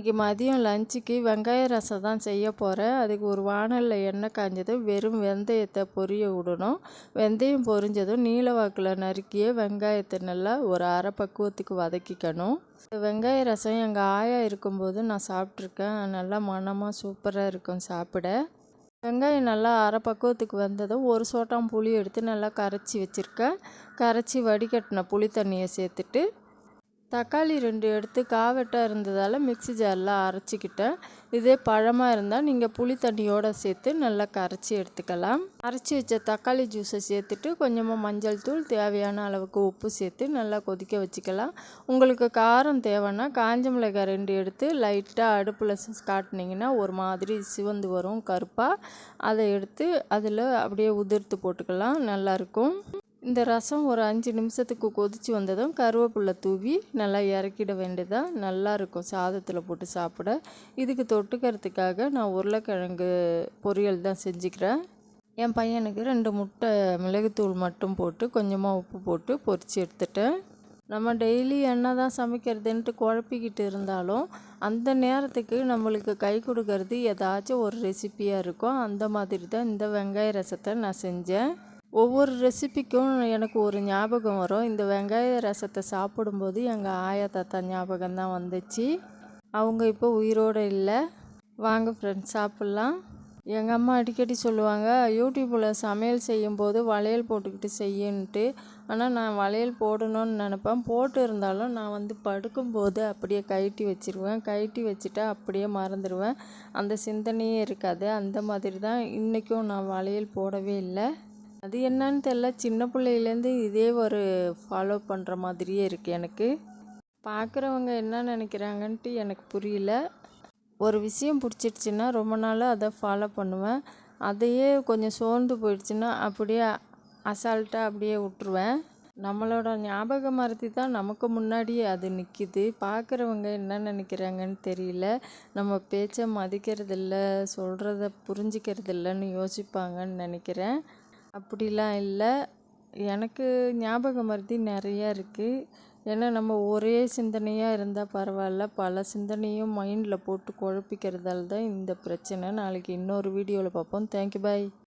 இன்றைக்கி மதியம் லஞ்சுக்கு வெங்காய ரசம் தான் செய்ய போகிறேன் அதுக்கு ஒரு வானலில் எண்ணெய் காஞ்சதும் வெறும் வெந்தயத்தை பொரிய விடணும். வெந்தயம் பொரிஞ்சதும் நீல வாக்கில் நறுக்கிய வெங்காயத்தை நல்லா ஒரு அரை பக்குவத்துக்கு வதக்கிக்கணும். வெங்காய ரசம் எங்கள் ஆயா இருக்கும்போது நான் சாப்பிட்ருக்கேன் நல்லா மனமாக சூப்பராக இருக்கும் சாப்பிட. வெங்காயம் நல்லா அரை பக்குவத்துக்கு வந்ததும் ஒரு சோட்டாம் புளி எடுத்து நல்லா கரைச்சி வச்சுருக்கேன். கரைச்சி வடிகட்டின புளி தண்ணியை சேர்த்துட்டு தக்காளி ரெண்டு எடுத்து காவெட்டாக இருந்ததால் மிக்சி ஜாரில் அரைச்சிக்கிட்டேன். இதே பழமாக இருந்தால் நீங்கள் புளி தண்ணியோடு சேர்த்து நல்லா கரைச்சி எடுத்துக்கலாம். அரைச்சி வச்ச தக்காளி ஜூஸை சேர்த்துட்டு கொஞ்சமாக மஞ்சள் தூள் தேவையான அளவுக்கு உப்பு சேர்த்து நல்லா கொதிக்க வச்சுக்கலாம். உங்களுக்கு காரம் தேவைன்னா காஞ்ச மிளகாய் ரெண்டு எடுத்து லைட்டாக அடுப்பில் காட்டினீங்கன்னா ஒரு மாதிரி சிவந்து வரும் கருப்பாக அதை எடுத்து அதில் அப்படியே உதிர்த்து போட்டுக்கலாம். நல்லாயிருக்கும் இந்த ரசம் ஒரு அஞ்சு நிமிஷத்துக்கு கொதித்து வந்ததும் கருவேப்பிலை தூவி நல்லா இறக்கிட வேண்டியதான் நல்லாயிருக்கும் சாதத்தில் போட்டு சாப்பிட. இதுக்கு தொட்டுக்கிறதுக்காக நான் உருளைக்கிழங்கு பொரியல் தான் செஞ்சுக்கிறேன். என் பையனுக்கு ரெண்டு முட்டை மிளகுத்தூள் மட்டும் போட்டு கொஞ்சமாக உப்பு போட்டு பொரித்து எடுத்துட்டேன். நம்ம டெய்லி என்ன தான் சமைக்கிறதுன்ட்டு குழப்பிக்கிட்டு இருந்தாலும் அந்த நேரத்துக்கு நம்மளுக்கு கை கொடுக்கறது ஏதாச்சும் ஒரு ரெசிப்பியாக இருக்கும். அந்த மாதிரி தான் இந்த வெங்காய ரசத்தை நான் செஞ்சேன். ஒவ்வொரு ரெசிபிக்கும் எனக்கு ஒரு ஞாபகம் வரும். இந்த வெங்காய ரசத்தை சாப்பிடும்போது எங்கள் ஆயா தாத்தா ஞாபகம் தான் வந்துச்சு. அவங்க இப்போ உயிரோடு இல்லை. வாங்க ஃப்ரெண்ட்ஸ் சாப்பிட்லாம். எங்கள் அம்மா அடிக்கடி சொல்லுவாங்க யூடியூப்பில் சமையல் செய்யும்போது வளையல் போட்டுக்கிட்டு செய்யன்ட்டு. ஆனால் நான் வளையல் போடணும்னு நினப்பேன். போட்டு இருந்தாலும் நான் வந்து படுக்கும்போது அப்படியே கழட்டி வச்சுருவேன். கழட்டி வச்சுட்டா அப்படியே மறந்துடுவேன் அந்த சிந்தனையே இருக்காது. அந்த மாதிரி தான் இன்றைக்கும் நான் வளையல் போடவே இல்லை. அது என்னன்னு தெரில சின்ன பிள்ளையிலேருந்து இதே ஒரு ஃபாலோ பண்ணுற மாதிரியே இருக்குது எனக்கு. பார்க்குறவங்க என்ன நினைக்கிறாங்கன்ட்டு எனக்கு புரியல. ஒரு விஷயம் பிடிச்சிடுச்சின்னா ரொம்ப நாள் அதை ஃபாலோ பண்ணுவேன். அதையே கொஞ்சம் சோர்ந்து போயிடுச்சுன்னா அப்படியே அசால்ட்டாக அப்படியே விட்ருவேன் நம்மளோட ஞாபக மருத்தி தான் நமக்கு முன்னாடியே அது நிற்கிது பார்க்குறவங்க என்ன நினைக்கிறாங்கன்னு தெரியல. நம்ம பேச்சை மதிக்கிறதில்ல சொல்கிறத புரிஞ்சிக்கிறதில்லன்னு யோசிப்பாங்கன்னு நினைக்கிறேன். அப்படிலாம் இல்லை. எனக்கு ஞாபக மருதி நிறையா இருக்குது ஏன்னா நம்ம ஒரே சிந்தனையாக இருந்தால் பரவாயில்ல. பல சிந்தனையும் மைண்டில் போட்டு குழப்பிக்கிறதால தான் இந்த பிரச்சனை. நாளைக்கு இன்னொரு வீடியோவில் பார்ப்போம். Thank you bye